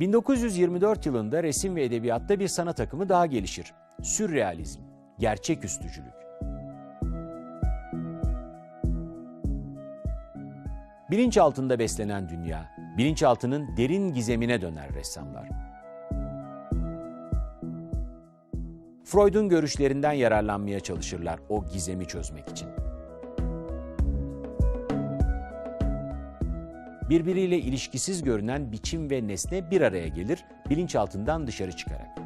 1924 yılında resim ve edebiyatta bir sanat akımı daha gelişir. Sürrealizm, gerçeküstücülük. Bilinç altında beslenen dünya, bilinçaltının derin gizemine döner ressamlar. Freud'un görüşlerinden yararlanmaya çalışırlar o gizemi çözmek için. Birbiriyle ilişkisiz görünen biçim ve nesne bir araya gelir, bilinçaltından dışarı çıkarak.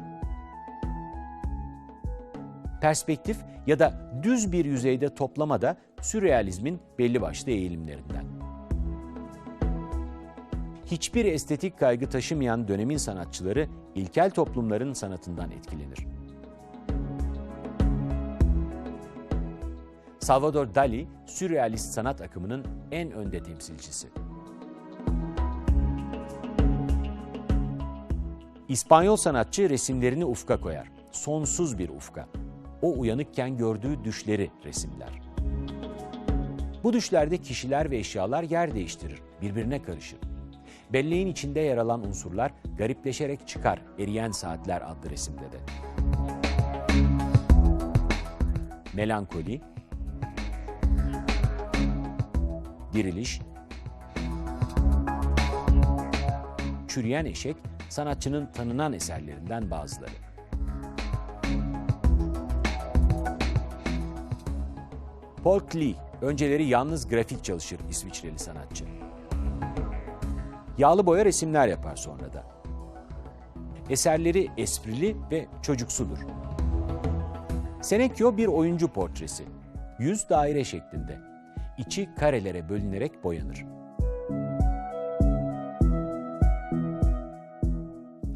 Perspektif ya da düz bir yüzeyde toplama da sürrealizmin belli başlı eğilimlerinden. Hiçbir estetik kaygı taşımayan dönemin sanatçıları ilkel toplumların sanatından etkilenir. Salvador Dali, sürrealist sanat akımının en önde temsilcisi. İspanyol sanatçı resimlerini ufka koyar. Sonsuz bir ufka. O uyanıkken gördüğü düşleri resimler. Bu düşlerde kişiler ve eşyalar yer değiştirir, birbirine karışır. Belleğin içinde yer alan unsurlar garipleşerek çıkar Eriyen Saatler adlı resimde de. Melankoli, diriliş, çürüyen eşek sanatçının tanınan eserlerinden bazıları. Paul Klee, önceleri yalnız grafik çalışır İsviçreli sanatçı. Yağlı boya resimler yapar sonra da. Eserleri esprili ve çocuksudur. Senecio bir oyuncu portresi. Yüz daire şeklinde. İçi karelere bölünerek boyanır.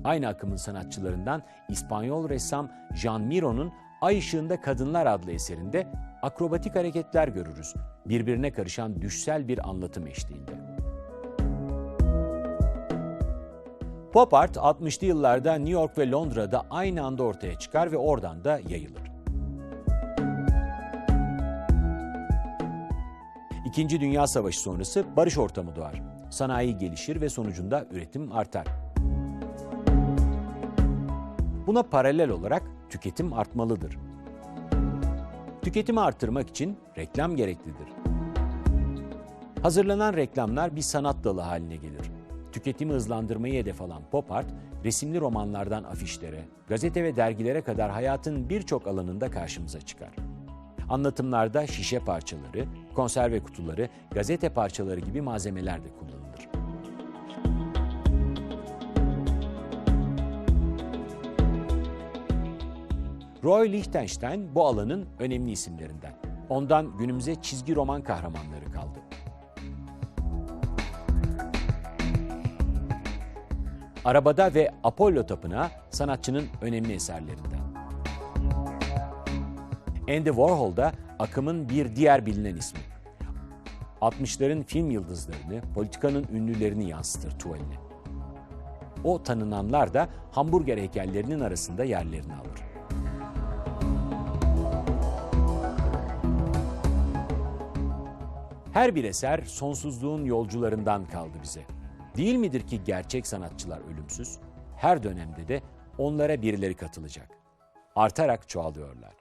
Aynı akımın sanatçılarından İspanyol ressam Jean Miro'nun Ay Işığında Kadınlar adlı eserinde akrobatik hareketler görürüz. Birbirine karışan düşsel bir anlatım eşliğinde. Pop art 60'lı yıllarda New York ve Londra'da aynı anda ortaya çıkar ve oradan da yayılır. İkinci Dünya Savaşı sonrası barış ortamı doğar. Sanayi gelişir ve sonucunda üretim artar. Buna paralel olarak tüketim artmalıdır. Tüketimi artırmak için reklam gereklidir. Hazırlanan reklamlar bir sanat dalı haline gelir. Tüketimi hızlandırmayı hedef alan pop art, resimli romanlardan afişlere, gazete ve dergilere kadar hayatın birçok alanında karşımıza çıkar. Anlatımlarda şişe parçaları, konserve kutuları, gazete parçaları gibi malzemeler de kullanılır. Roy Lichtenstein bu alanın önemli isimlerinden. Ondan günümüze çizgi roman kahramanları kaldı. Arabada ve Apollo Tapınağı sanatçının önemli eserlerinden. Andy Warhol da akımın bir diğer bilinen ismi. 60'ların film yıldızlarını, politikanın ünlülerini yansıtır tuvaline. O tanınanlar da hamburger heykellerinin arasında yerlerini alır. Her bir eser sonsuzluğun yolcularından kaldı bize. Değil midir ki gerçek sanatçılar ölümsüz? Her dönemde de onlara birileri katılacak. Artarak çoğalıyorlar.